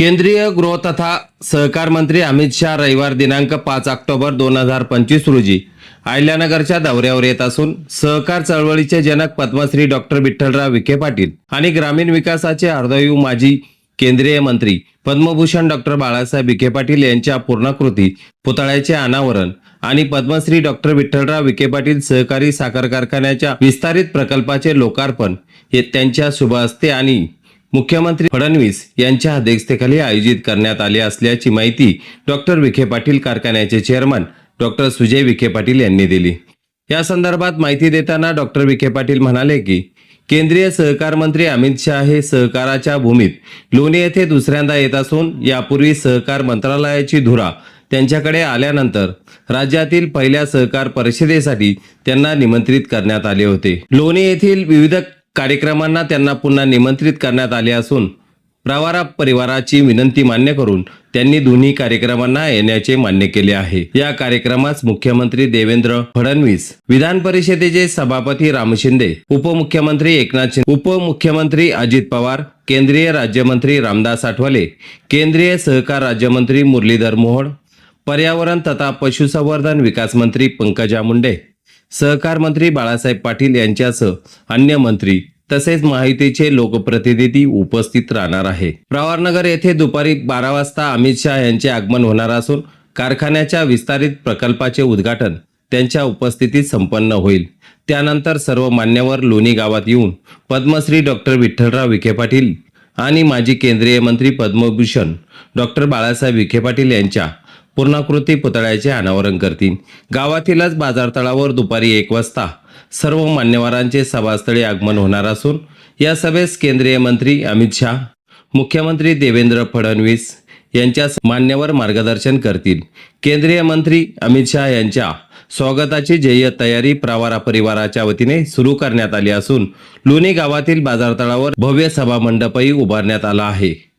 केंद्रीय गृह तथा सहकार मंत्री अमित शहा रविवार दिनांक पाच ऑक्टोबर दोन हजार पंचवीस रोजी अहिल्यानगरच्या दौऱ्यावर येत असून सहकार चळवळीचे जनक पद्मश्री डॉक्टर विठ्ठलराव विखे पाटील आणि ग्रामीण विकासाचे अर्धयू माजी केंद्रीय मंत्री पद्मभूषण डॉक्टर बाळासाहेब विखे पाटील यांच्या पूर्णाकृती पुतळ्याचे अनावरण आणि पद्मश्री डॉक्टर विठ्ठलराव विखे पाटील सहकारी साखर कारखान्याच्या विस्तारित प्रकल्पाचे लोकार्पण हे त्यांच्या शुभ हस्ते आणि मुख्यमंत्री फडणवीस यांच्या अध्यक्षतेखाली आयोजित करण्यात आले असल्याची माहिती डॉक्टर विखे पाटील कारखान्याचे चेअरमन डॉक्टर सुजय विखे पाटील यांनी दिली. या संदर्भात माहिती देताना डॉक्टर विखे पाटील म्हणाले की केंद्रीय सहकार मंत्री अमित शहा हे सहकाराच्या भूमीत लोणी येथे दुसऱ्यांदा येत असून यापूर्वी सहकार मंत्रालयाची धुरा त्यांच्याकडे आल्यानंतर राज्यातील पहिल्या सहकार परिषदेसाठी त्यांना निमंत्रित करण्यात आले होते. लोणी येथील विविध कार्यक्रमांना त्यांना पुन्हा निमंत्रित करण्यात आले असून प्रवारा परिवाराची विनंती मान्य करून त्यांनी दोन्ही कार्यक्रमांना येण्याचे मान्य केले आहे. या कार्यक्रमास मुख्यमंत्री देवेंद्र फडणवीस विधान परिषदेचे सभापती राम शिंदे उपमुख्यमंत्री एकनाथ शिंदे उपमुख्यमंत्री अजित पवार केंद्रीय राज्यमंत्री रामदास आठवले केंद्रीय सहकार राज्यमंत्री मुरलीधर मोहोळ पर्यावरण तथा पशुसंवर्धन विकास मंत्री पंकजा मुंडे सहकार मंत्री बाळासाहेब पाटील यांच्यासह अन्य मंत्री तसेच माहितीचे लोकप्रतिनिधी उपस्थित राहणार आहे. प्रवारनगर येथे दुपारी बारा वाजता अमित शहा यांचे आगमन होणार असून कारखान्याच्या विस्तारित प्रकल्पाचे उद्घाटन त्यांच्या उपस्थितीत संपन्न होईल. त्यानंतर सर्व मान्यवर लोणी गावात येऊन पद्मश्री डॉक्टर विठ्ठलराव विखे पाटील आणि माजी केंद्रीय मंत्री पद्मभूषण डॉक्टर बाळासाहेब विखे पाटील यांच्या पूर्णाकृती पुतळ्याचे अनावरण करतील. गावातीलच बाजारतळावर दुपारी एक वाजता सर्व मान्यवरांचे सभास्थळी आगमन होणार असून या सभेस केंद्रीय मंत्री अमित शहा मुख्यमंत्री देवेंद्र फडणवीस यांच्या मान्यवर मार्गदर्शन करतील. केंद्रीय मंत्री अमित शहा यांच्या स्वागताची जय्य तयारी प्रवारा परिवाराच्या वतीने सुरू करण्यात आली असून लोणी गावातील बाजारतळावर भव्य सभा मंडपही उभारण्यात आला आहे.